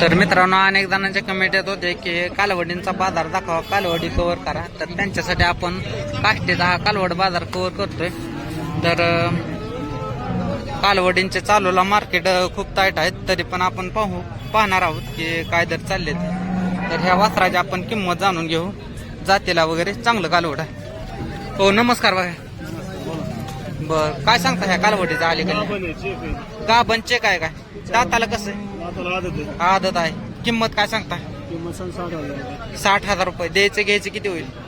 तर मित्रांनो अनेक जणांच्या कमेंट येत होते की कालवडींचा बाजार दाखवा कालवडी कव्हर करा. तर त्यांच्यासाठी आपण काष्टीचा हा कालवड बाजार कव्हर करतोय. तर कालवडींचे चालूला मार्केट खूप टाईट आहेत. तरी पण आपण पाहू पाहणार आहोत की काय दर चालले तर ह्या वासराची आपण किंमत जाणून घेऊ. जातीला वगैरे चांगलं कालवड आहे. हो नमस्कार बघा. बर काय सांगता ह्या कालवडीचा अलीकडे चेक आहे काय? दाताला कसं आहे? आदत आहे. किंमत काय सांगता? साठ हजार रुपये. द्यायचे घ्यायचे किती होईल?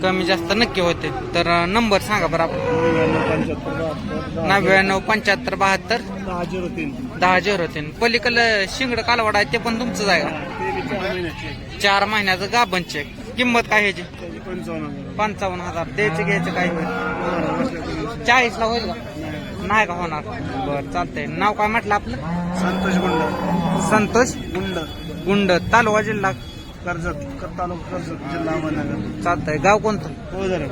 कमी जास्त नक्की होते. तर नंबर सांगा बरं आपण. नव्याण्णव, पंच्याहत्तर, बहात्तर, दहा- झिरो तीन. पलीकडलं शिंगड कालवड आहे ते पण तुमचंच आहे चार महिन्याचे गाभण चेक किंमत काय ह्याची? पंचावन्न हजार. द्यायचं घ्यायचं काय होईल? वाराला बसल्या कमी जास्त. चाळीस ला होईल का? नाही. का होणार? बरं चालतंय. नाव काय म्हटलं आपलं? संतोष गुंड. संतोष? गुंड. गुंड. तालुका जिल्हा? कर्जत. कर तालुका कर्जत जिल्हा अहमदनगर. चालतंय. गाव कोणतं? हो जरा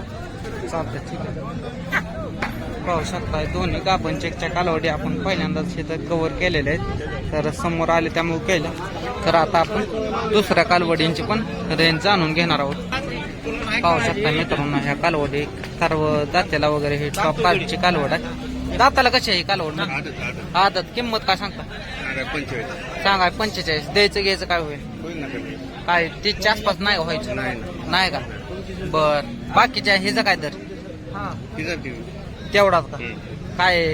चालतंय ठीक आहे. पाहू शकताय दोन्ही गाभण चेकच्या कालावधी आपण पहिल्यांदाच इथं कव्हर केलेले आहेत. तर समोर आले त्यामुळे केलं. तर आता आपण दुसऱ्या कालवडींची पण रेंज जाणून घेणार आहोत. पाहू शकता मित्रांनो ह्या कालवडी सर्व दात्याला वगैरे हे टॉप कालची कालवड आहे. दाताला कशी आहे ही कालवड आदत किंमत काय सांगता? पंचेचाळीस. सांगा पंचेचाळीस. द्यायचं घ्यायचं काय होईल? होईल ना कमी. काय तीसच्या आसपास नाही व्हायचं? नाही नाही का? बर. बाकीच्या ह्याचा काय दर? तिचा तेवढाच का? काय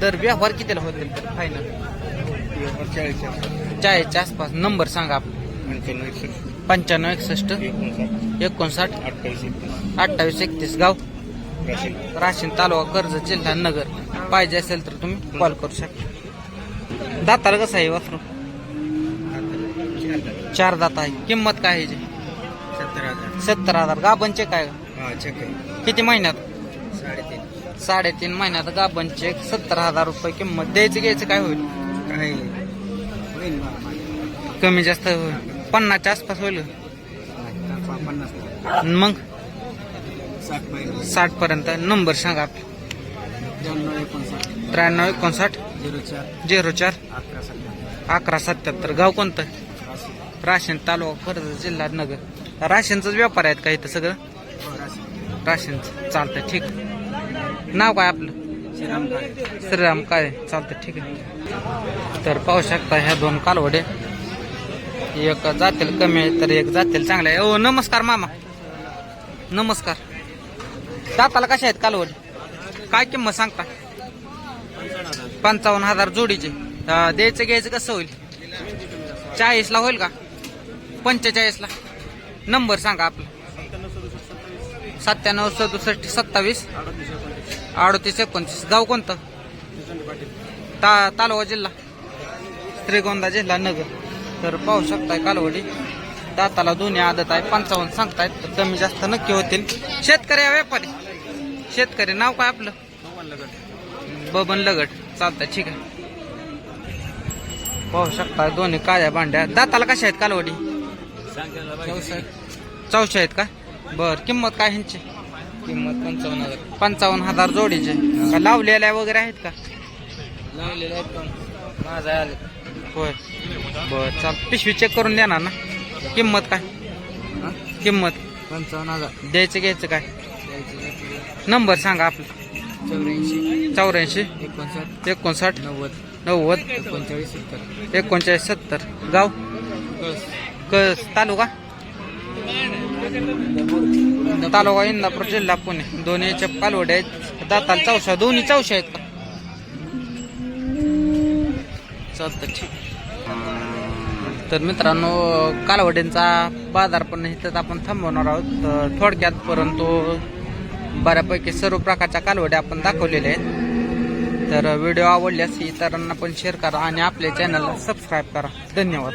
दर व्यवहार कितीला होतील तर फायनल चाळीस चाळीसच्या आसपास. नंबर सांगा पंच्याण्णव एकसष्ट. पंच्याण्णव एकसष्ट. एकोणसाठ. एकोणसाठ. अठ्ठावीस एकतीस. अठ्ठावीस एकतीस. गाव? राशीन तालुका कर्जत जिल्हा नगर. पाहिजे असेल तर तुम्ही कॉल करू शकता. दाताला कसं आहे वासरू? चार दात आहे. किंमत काय आहे? सत्तर हजार. सत्तर हजार. हा चेक आहे. किती महिन्यात? साडेतीन. साडेतीन महिन्यात गाबनचे सत्तर हजार रुपये किंमत. द्यायचं घ्यायचं काय होईल? काय कमी जास्त होईल. पन्नासच्या आसपास होईल. मग? साठ पर्यंत. नंबर सांगा. आपला त्र्याण्णव एकोणसाठ. त्र्याण्णव एकोणसाठ. झिरो चार. झिरो चार. अकरा सत्तर अकरा सत्याहत्तर गाव कोणतं? राशीन तालुका कर्जत जिल्हा नगर. राशीनचाच व्यापार आहेत का इथं सगळं? राशीनचं चालतंय ठीक. नाव काय आपलं? श्रीराम काय श्रीराम काय चालतं ठीक आहे. तर पाहू शकता ह्या दोन कालवडे. एक जातील कमी आहे तर एक जातील चांगले. आहे ओ नमस्कार मामा. नमस्कार. दाताला कशा आहेत कालवडे? काय किंमत सांगता? पंचावन्न हजार जोडीचे. द्यायचं घ्यायचं कसं होईल? चाळीसला होईल का? पंचेचाळीसला. नंबर सांगा आपला. सत्त्याण्णव सदुसष्ट सत्तावीस. अडतीस एकोणतीस. गाव कोणतं? ता तालुका जिल्हा. श्रीगोंदा जिल्हा नगर. तर पाहू शकताय कालवडी. दाताला दोन्ही आदत आहे. पंचावन्न सांगतायत. तर कमी जास्त नक्की होतील. शेतकरी व्यापारी. शेतकरी नाव काय आपलं? बबन लगट. चालतंय ठीक आहे. पाहू शकताय दोन्ही काळ्या भांड्या. दाताला कशा आहेत कालवडी? चौशे आहेत का? बर किंमत काय ह्यांची? किंमत पंचावन्न हजार पंचावन्न हजार जोडीचे. का लावलेल्या वगैरे आहेत का? लावलेले आहेत पण माझा आले होय. बर चाल पिशवी चेक करून देणार ना. किंमत काय? किंमत? पंचावन्न हजार. द्यायचं घ्यायचं काय? नंबर सांगा आपला. चौऱ्याऐंशी. चौऱ्याऐंशी. एकोणसाठ. एकोणसाठ. नव्वद. नव्वद. एकोणचाळीस सत्तर. एकोणचाळीस सत्तर. गाव? कस कस तालुका? तालुका इंदापूर जिल्हा पुणे. दोन्हीच्या पालवडे आहेत. दाताल चौशा दोन्ही चौशा आहेत का? चालतं ठीक. तर मित्रांनो कालवडींचा बाजार पण इथंच आपण थांबवणार आहोत. तर थोडक्यात परंतु बऱ्यापैकी सर्व प्रकारच्या कालवड्या आपण दाखवलेल्या आहेत. तर व्हिडिओ आवडल्यास इतरांना पण शेअर करा आणि आपल्या चॅनलला सबस्क्राईब करा. धन्यवाद.